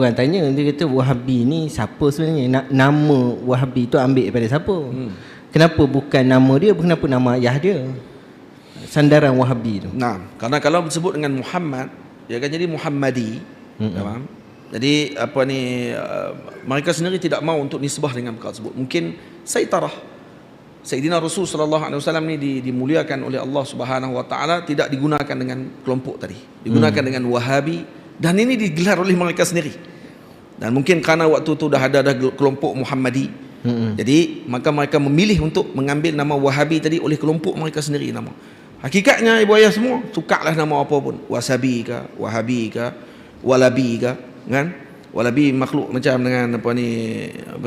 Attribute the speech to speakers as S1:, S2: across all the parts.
S1: Orang tanya dia kata Wahabi ni siapa sebenarnya? Na- nama Wahabi tu ambil daripada siapa? Hmm. Kenapa bukan nama dia, kenapa nama ayah dia? Sandaran Wahabi tu.
S2: Nah, karena kalau disebut dengan Muhammad, dia akan jadi Muhammadi. Faham? Jadi apa ni uh, mereka sendiri tidak mau untuk nisbah dengan perkara tersebut. Mungkin Saitarah Sayyidina Rasul sallallahu alaihi wasallam ni di, dimuliakan oleh Allah Subhanahu wa taala tidak digunakan dengan kelompok tadi. Digunakan hmm. dengan Wahabi dan ini digelar oleh mereka sendiri. Dan mungkin kerana waktu tu dah ada dah kelompok Muhammadi. Hmm. Jadi maka mereka memilih untuk mengambil nama Wahabi tadi oleh kelompok mereka sendiri nama. Hakikatnya ibu ayah semua tukarlah nama apa pun. Wasabi ke, Wahabi ke, Walabi ke, kan? Walabi makhluk macam dengan apa ni apa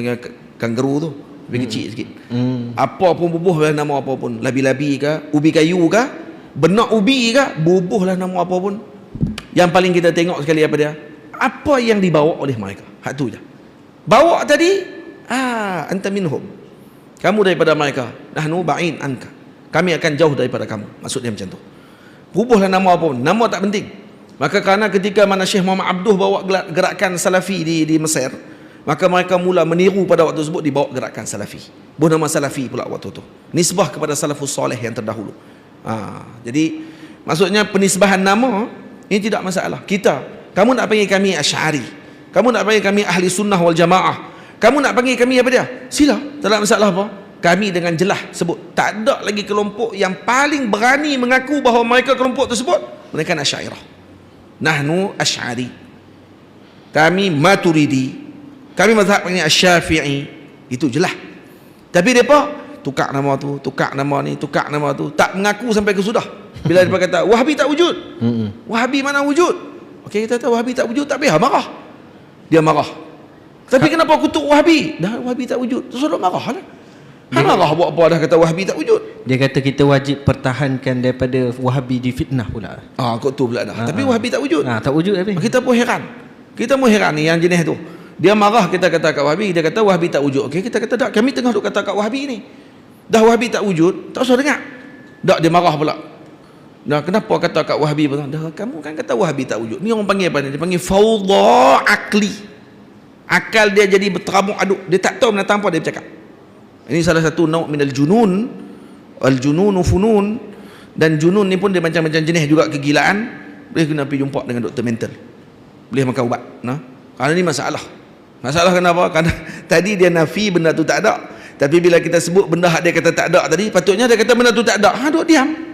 S2: kangaroo tu lebih hmm. kecil sikit. Hmm. Apa pun bubuhlah nama apa pun. Labi-labi ke, ubi kayu ke, benak ubi ke, bubuhlah nama apa pun. Yang paling kita tengok sekali apa dia? Apa yang dibawa oleh mereka? Hak tu je. Bawa tadi, ah, anta minhum. Kamu daripada mereka. Nahnu ba'in anka. Kami akan jauh daripada kamu. Maksudnya macam tu. Bubuhlah nama apa pun. Nama tak penting. Maka kerana ketika mana Syekh Muhammad Abduh bawa gerakan salafi di di Mesir, Maka mereka mula meniru pada waktu tersebut dibawa gerakan salafi. Buh nama salafi pula waktu tu. Nisbah kepada salafus soleh yang terdahulu. Ha, jadi maksudnya penisbahan nama ini tidak masalah. Kita, kamu nak panggil kami Asy'ari. Kamu nak panggil kami ahli sunnah wal jamaah. Kamu nak panggil kami apa dia? Sila, tak ada masalah apa. Kami dengan jelas sebut tak ada lagi kelompok yang paling berani mengaku bahawa mereka kelompok tersebut mereka Asy'ariyah. Nahnu Asy'ari. Kami Maturidi, kami mazhab panggil Syafi'i. Itu jelas. Tapi depa tukar nama tu, tukar nama ni, tukar nama tu, tak mengaku sampai ke sudah. Bila depa kata Wahabi tak wujud. Wahabi mana wujud? Okey kita kata Wahabi tak wujud tapi ha marah. Dia marah. Tapi kenapa kutuk Wahabi? Dah Wahabi tak wujud. Terus dia marah lah. Ha marah buat apa dah kata Wahabi tak wujud.
S1: Dia kata kita wajib pertahankan daripada Wahabi di fitnah pula.
S2: Ah kok tu pula dah. Ha, tapi ha. Wahabi tak wujud.
S1: Ha, tak wujud tapi.
S2: Kita pun heran. Kita pun heran ni yang jenis tu. Dia marah kita kata kat Wahabi, dia kata Wahabi tak wujud. Okey, kita kata tak, kami tengah duk kata kat Wahabi ni. Dah Wahabi tak wujud, tak usah dengar. Tak dia marah pula. Dah kenapa kata kat Wahabi pun? Dah kamu kan kata Wahabi tak wujud. Ni orang panggil apa? Dia panggil fawdha akli. Akal dia jadi berterabuk aduk. Dia tak tahu mana tanpa dia bercakap. Ini salah satu nauk minal junun. Al jununu funun dan junun ni pun dia macam-macam jenis juga kegilaan. Boleh kena pergi jumpa dengan doktor mental. Boleh makan ubat. Nah. Kerana ni masalah. Masalah kenapa? Karena tadi dia nafi benda tu tak ada. Tapi bila kita sebut benda hak dia kata tak ada tadi, patutnya dia kata benda tu tak ada. Ha, duk diam.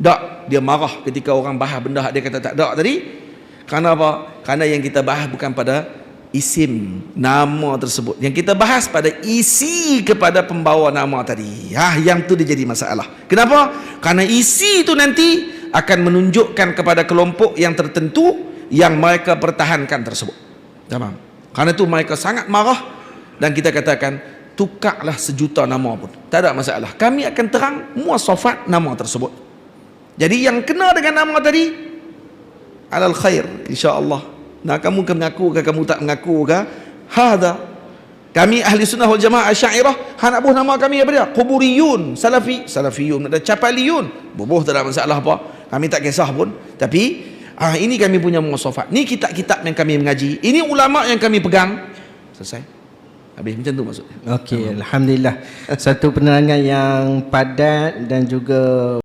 S2: Tak, dia marah ketika orang bahas benda dia kata tak ada tadi. Karena apa? Karena yang kita bahas bukan pada isim nama tersebut. Yang kita bahas pada isi kepada pembawa nama tadi. Ha, yang tu dia jadi masalah. Kenapa? Karena isi itu nanti akan menunjukkan kepada kelompok yang tertentu yang mereka pertahankan tersebut. Tamam. Karena itu mereka sangat marah dan kita katakan tukarlah sejuta nama pun. Tak ada masalah. Kami akan terang muasafat nama tersebut. Jadi yang kena dengan nama tadi alal khair insya-Allah. Nah kamu kan mengaku ke kamu tak mengaku ke? Hada kami ahli sunnah wal jamaah asyairah ha nak buh nama kami apa dia? Kuburiyun, salafi, salafiyun, ada capaliyun. Bubuh tak ada masalah apa. Kami tak kisah pun. Tapi Ah ini kami punya muasafat. Ni kitab-kitab yang kami mengaji. Ini ulama yang kami pegang. Selesai. Habis macam tu maksudnya.
S1: Okey, alhamdulillah. Satu penerangan yang padat dan juga